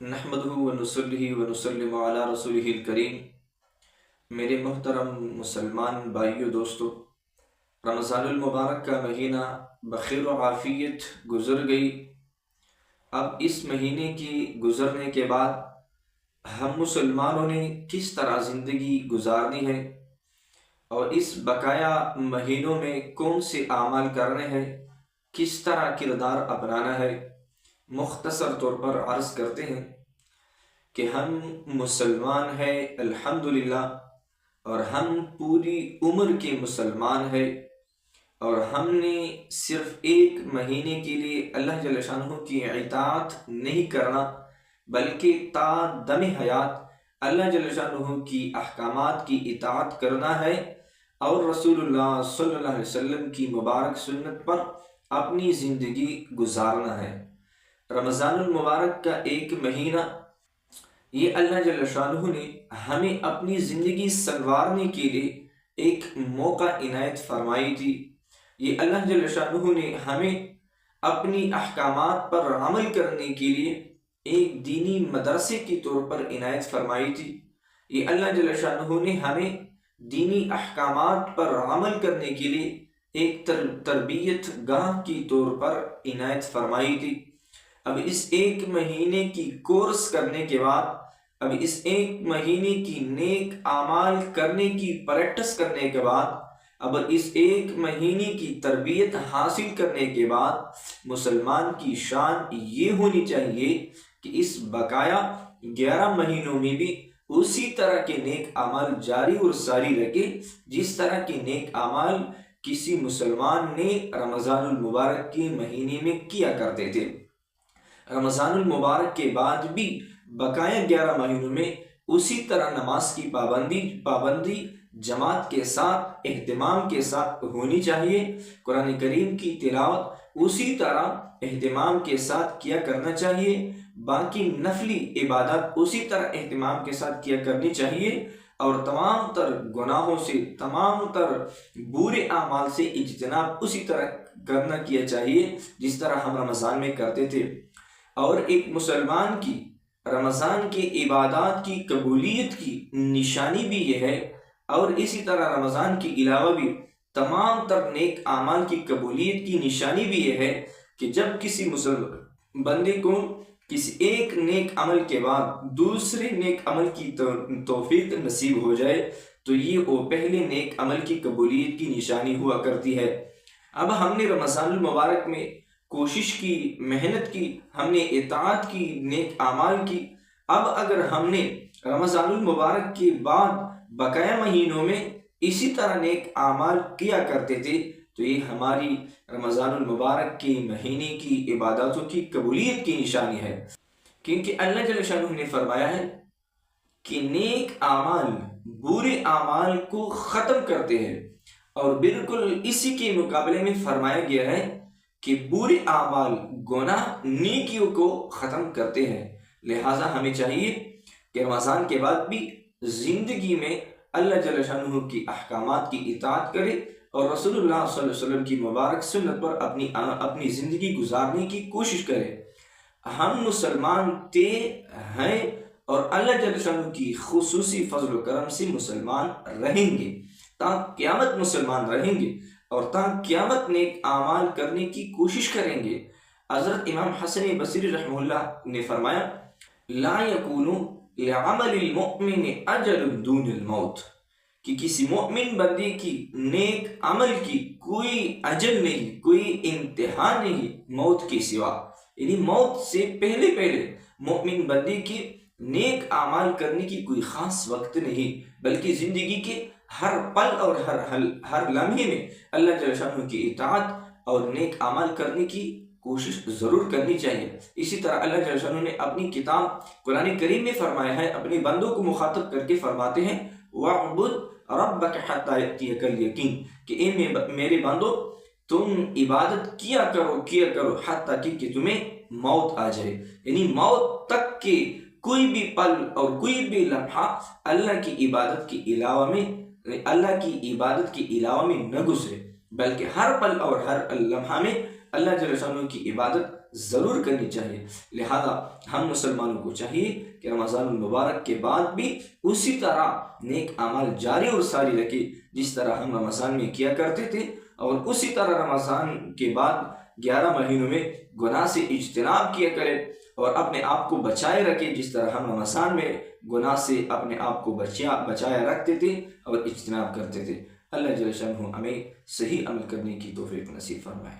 نحمده ونصلih ونسلم علی رسولہ الکریم میرے محترم مسلمان بھائیو دوستو، رمضان المبارک کا مہینہ بخیر و عافیت گزر گئی۔ اب اس مہینے کی گزرنے کے بعد ہم مسلمانوں نے کس طرح زندگی گزارنی ہے اور اس بقایا مہینوں میں کون سے اعمال کرنے ہیں، کس طرح کردار اپنانا ہے۔ مختصر طور پر عرض کرتے ہیں کہ ہم مسلمان ہیں، الحمدللہ، اور ہم پوری عمر کے مسلمان ہیں، اور ہم نے صرف ایک مہینے کے لیے اللہ جل شاہ کی اطاعت نہیں کرنا، بلکہ تا دم حیات اللہ جل شاہ کی احکامات کی اطاعت کرنا ہے، اور رسول اللہ صلی اللہ علیہ وسلم کی مبارک سنت پر اپنی زندگی گزارنا ہے۔ رمضان المبارک کا ایک مہینہ۔ یہ اللہ جل شاہ نے ہمیں اپنی زندگی سنوارنے کے لیے ایک موقع عنایت فرمائی تھی۔ یہ اللہ جل شاہ نے ہمیں اپنی احکامات پر عمل کرنے کے لیے ایک دینی مدرسے کی طور پر عنایت فرمائی تھی۔ یہ اللہ جل شاہ نے ہمیں دینی احکامات پر عمل کرنے کے لیے ایک تربیت گاہ کی طور پر عنایت فرمائی تھی۔ اب اس ایک مہینے کی کورس کرنے کے بعد، اب اس ایک مہینے کی نیک اعمال کرنے کی پریکٹس کرنے کے بعد، اب اس ایک مہینے کی تربیت حاصل کرنے کے بعد مسلمان کی شان یہ ہونی چاہیے کہ اس بقایا گیارہ مہینوں میں بھی اسی طرح کے نیک اعمال جاری اور ساری رکھے، جس طرح کے نیک اعمال کسی مسلمان نے رمضان المبارک کے مہینے میں کیا کرتے تھے۔ رمضان المبارک کے بعد بھی بقایا گیارہ مہینوں میں اسی طرح نماز کی پابندی پابندی جماعت کے ساتھ، اہتمام کے ساتھ ہونی چاہیے۔ قرآن کریم کی تلاوت اسی طرح اہتمام کے ساتھ کیا کرنا چاہیے۔ باقی نفلی عبادت اسی طرح اہتمام کے ساتھ کیا کرنی چاہیے۔ اور تمام تر گناہوں سے، تمام تر برے اعمال سے اجتناب اسی طرح کرنا کیا چاہیے، جس طرح ہم رمضان میں کرتے تھے۔ اور ایک مسلمان کی، رمضان کے عبادات کی قبولیت کی نشانی بھی یہ ہے۔ اور اسی طرح رمضان کے علاوہ بھی تمام تر نیک اعمال کی قبولیت کی نشانی بھی یہ ہے کہ جب کسی مسلم بندے کو کسی ایک نیک عمل کے بعد دوسرے نیک عمل کی توفیق نصیب ہو جائے، تو یہ وہ پہلے نیک عمل کی قبولیت کی نشانی ہوا کرتی ہے۔ اب ہم نے رمضان المبارک میں کوشش کی، محنت کی، ہم نے اطاعت کی، نیک اعمال کی۔ اب اگر ہم نے رمضان المبارک کے بعد بقایا مہینوں میں اسی طرح نیک اعمال کیا کرتے تھے، تو یہ ہماری رمضان المبارک کے مہینے کی عبادتوں کی قبولیت کی نشانی ہے۔ کیونکہ اللہ جل شاہ نے فرمایا ہے کہ نیک اعمال برے اعمال کو ختم کرتے ہیں۔ اور بالکل اسی کے مقابلے میں فرمایا گیا ہے کہ برے اعمال گناہ نیکیوں کو ختم کرتے ہیں۔ لہٰذا ہمیں چاہیے کہ رمضان کے بعد بھی زندگی میں اللہ جل شاہ کی احکامات کی اطاعت کرے اور رسول اللہ صلی اللہ علیہ وسلم کی مبارک سنت پر اپنی اپنی زندگی گزارنے کی کوشش کرے۔ ہم مسلمان تے ہیں اور اللہ جل شاہ کی خصوصی فضل و کرم سے مسلمان رہیں گے۔ تا قیامت مسلمان رہیں گے۔ اور تا قیامت نیک اعمال کرنے کی کوشش کریں گے۔ حضرت امام حسن بصری رحمہ اللہ نے فرمایا، لا یکونو لعمل المؤمن اجل دون الموت۔ کہ کسی مؤمن بندی کی نیک عمل کی کوئی اجل نہیں، کوئی انتہا نہیں موت کے سوا۔ یعنی موت سے پہلے پہلے مؤمن بندی کی نیک اعمال کرنے کی کوئی خاص وقت نہیں، بلکہ زندگی کے ہر پل اور ہر ہر لمحے میں اللہ جل شاہ کی اطاعت اور نیک عمل کرنے کی کوشش ضرور کرنی چاہیے۔ اسی طرح اللہ جل شاہ نے اپنی کتاب قرآن کریم میں فرمایا ہے، اپنے بندوں کو مخاطب کر کے فرماتے ہیں وَعْبُدْ رَبَّكَ حَتَّى يَأْتِيَكَ الْيَقِينَ۔ کہ اے میرے بندوں تم عبادت کیا کرو کیا کرو حتیٰ کہ تمہیں موت آ جائے۔ یعنی موت تک کے کوئی بھی پل اور کوئی بھی لمحہ اللہ کی عبادت کے علاوہ میں اللہ کی عبادت کے علاوہ میں نہ گزرے، بلکہ ہر پل اور ہر لمحہ میں اللہ جل کی عبادت ضرور کرنی چاہیے۔ لہذا ہم مسلمانوں کو چاہیے کہ رمضان المبارک کے بعد بھی اسی طرح نیک اعمال جاری اور ساری رکھے، جس طرح ہم رمضان میں کیا کرتے تھے، اور اسی طرح رمضان کے بعد گیارہ مہینوں میں گناہ سے اجتناب کیا کرے۔ اور اپنے آپ کو بچائے رکھے جس طرح ہم رمضان میں گناہ سے اپنے آپ کو بچیا بچایا رکھتے تھے اور اجتناب کرتے تھے۔ اللہ جل شانہ ہمیں صحیح عمل کرنے کی توفیق نصیب فرمائے۔